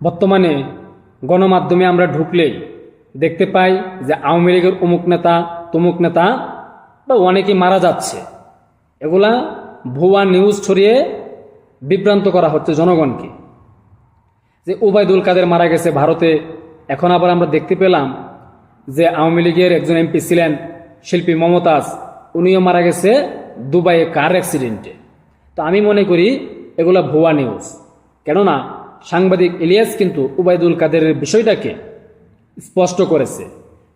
বর্তমানে গণমাধ্যমে আমরা ঢুকলেই দেখতে পাই যে আওয়ামী লীগের অমুক নেতা, তমুক নেতা বা অনেকে মারা যাচ্ছে। এগুলা ভুয়া নিউজ ছড়িয়ে বিভ্রান্ত করা হচ্ছে জনগণকে। যে ওবায়দুল কাদের মারা গেছে ভারতে, এখন আবার আমরা দেখতে পেলাম যে আওয়ামী লীগের একজন এমপি ছিলেন শিল্পী মমতাজ, উনিও মারা গেছে দুবাইয়ে কার অ্যাক্সিডেন্টে তো আমি মনে করি এগুলা ভুয়া নিউজ কেননা সাংবাদিক ইলিয়াস কিন্তু উবায়দুল কাদেরের বিষয়টাকে স্পষ্ট করেছে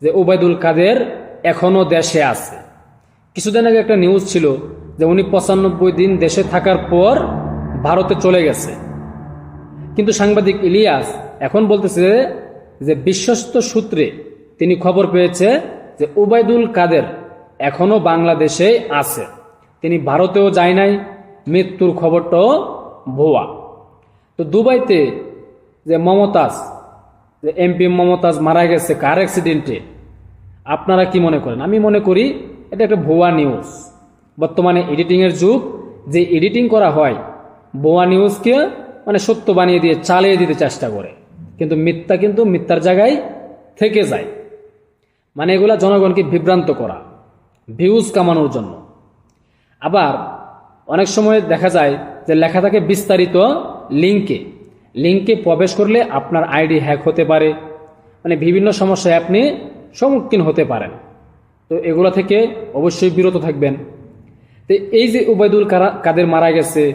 যে উবায়দুল কাদের এখনও দেশে আছে। কিছুদিন আগে একটা নিউজ ছিল যে উনি পঁচানব্বই দিন দেশে থাকার পর ভারতে চলে গেছে। কিন্তু সাংবাদিক ইলিয়াস এখন বলতেছে যে বিশ্বস্ত সূত্রে তিনি খবর পেয়েছে যে উবায়দুল কাদের এখনও বাংলাদেশে আছে। তিনি ভারতেও যায় নাই, মৃত্যুর খবরটাও ভুয়া। তো দুবাইতে যে মমতাজ, যে এমপি মমতাজ মারা গেছে কার অ্যাক্সিডেন্টে আপনারা কি মনে করেন? আমি মনে করি এটা একটা ভুয়া নিউজ বর্তমানে এডিটিংয়ের যুগ, যে এডিটিং করা হয়, ভুয়া নিউজকে মানে সত্য বানিয়ে দিয়ে চালিয়ে দিতে চেষ্টা করে। কিন্তু মিথ্যা কিন্তু মিথ্যার জায়গায় থেকে যায়। মানে এগুলা জনগণকে বিভ্রান্ত করা ভিউজ কামানোর জন্য। আবার অনেক সময় দেখা যায় যে লেখা থাকে বিস্তারিত লিঙ্কে লিঙ্কে প্রবেশ করলে আপনার আইডি হ্যাক হতে পারে। মানে বিভিন্ন সমস্যায় আপনি সম্মুখীন হতে পারেন। তো এগুলো থেকে অবশ্যই বিরত থাকবেন। তো এই যে উবায়দুল কারা- কাদের মারা গেছে,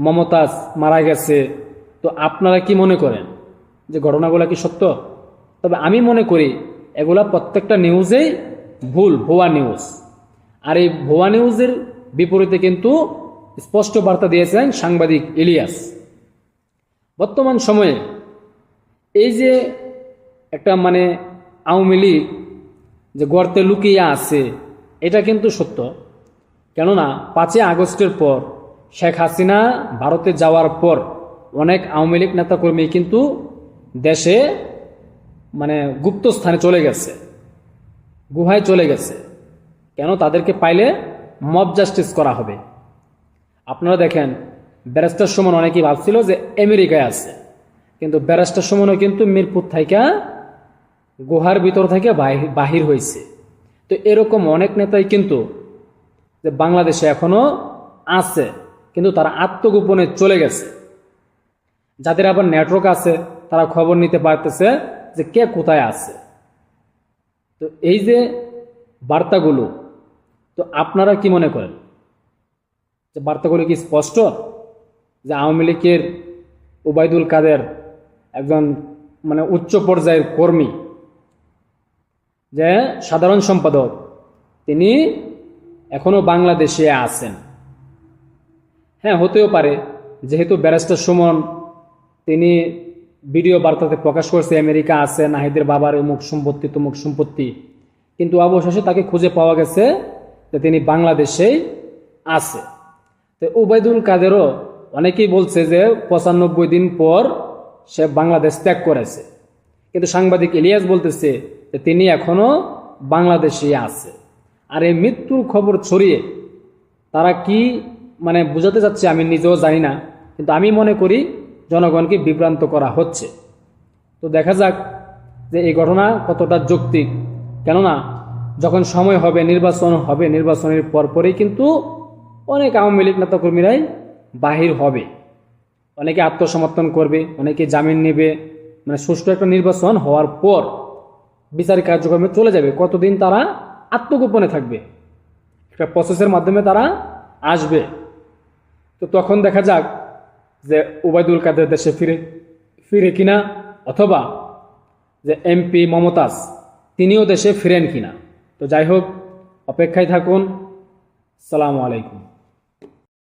মমতাজ মারা গেছে, তো আপনারা কি মনে করেন যে ঘটনাগুলো কি সত্য? তবে আমি মনে করি এগুলা প্রত্যেকটা নিউজেই ভুল, ভুয়া নিউজ আর এই ভুয়া নিউজের বিপরীতে কিন্তু স্পষ্ট বার্তা দিয়েছেন সাংবাদিক ইলিয়াস। বর্তমান সময়ে এই যে একটা মানে আওয়ামী লীগ যে গর্তে লুকিয়ে আছে, এটা কিন্তু সত্য। কেননা পাঁচই আগস্টের পর শেখ হাসিনা ভারতে যাওয়ার পর অনেক আওয়ামী লীগ নেতাকর্মী কিন্তু দেশে মানে গুপ্ত স্থানে চলে গেছে, গুহায় চলে গেছে। কেন? তাদেরকে পাইলে মব জাস্টিস করা হবে। আপনারা দেখেন ব্যারিস্টার সুমন অনেকেই ভাবছিল যে আমেরিকায় আছে। কিন্তু ব্যারিস্টার সুমনও কিন্তু মিরপুর থেকে, গুহার ভিতর থেকে বাহি- বাহির হয়েছে। তো এরকম অনেক নেতাই কিন্তু যে বাংলাদেশে এখনও আছে, কিন্তু তারা আত্মগোপনে চলে গেছে। যাদের আবার নেটওয়ার্ক আছে, তারা খবর নিতে পারতেছে যে কে কোথায় আছে। তো এই যে বার্তাগুলো, তো আপনারা কি মনে করেন? যে বার্তাগুলো কি স্পষ্ট? যে আওয়ামী লীগের ওবায়দুল কাদের একজন মানে উচ্চ পর্যায়ের কর্মী, যে সাধারণ সম্পাদক, তিনি এখনও বাংলাদেশে আছেন। হ্যাঁ হতেও পারে, যেহেতু ব্যারিস্টার সুমন, তিনি ভিডিও বার্তাতে প্রকাশ করছে, আমেরিকা আছে, নাহিদের বাবার অমুক সম্পত্তি, তুমুক সম্পত্তি, কিন্তু অবশেষে তাকে খুঁজে পাওয়া গেছে যে তিনি বাংলাদেশেই আছে। তো উবায়দুল কাদেরও অনেকেই বলছে যে পঁচানব্বই দিন পর সে বাংলাদেশ ত্যাগ করেছে। কিন্তু সাংবাদিক ইলিয়াস বলতেছে যে তিনি এখনও বাংলাদেশে আছে। আর এই মৃত্যুর খবর ছড়িয়ে তারা কি মানে বোঝাতে চাচ্ছে আমি নিজেও জানি না, কিন্তু আমি মনে করি জনগণকে বিভ্রান্ত করা হচ্ছে। তো দেখা যাক যে এই ঘটনা কতটা যৌক্তিক। কেননা যখন সময় হবে, নির্বাচন হবে, নির্বাচনের পরপরই কিন্তু অনেক আওয়ামী লীগ নেতাকর্মীরাই বাহির হবে। অনেকে আত্মসমর্থন করবে, অনেকে জামিন নেবে। মানে সুষ্ঠু একটা নির্বাচন হওয়ার পর বিচার কার্যক্রমে চলে যাবে। কতদিন তারা আত্মগোপনে থাকবে? একটা প্রসেসের মাধ্যমে তারা আসবে। তো তখন দেখা যাক যে উবায়দুল কাদের দেশে ফিরে ফিরে কিনা অথবা যে এমপি মমতাজ, তিনিও দেশে ফিরেন কিনা। তো যাই হোক, অপেক্ষায় থাকুন। সালামু আলাইকুম।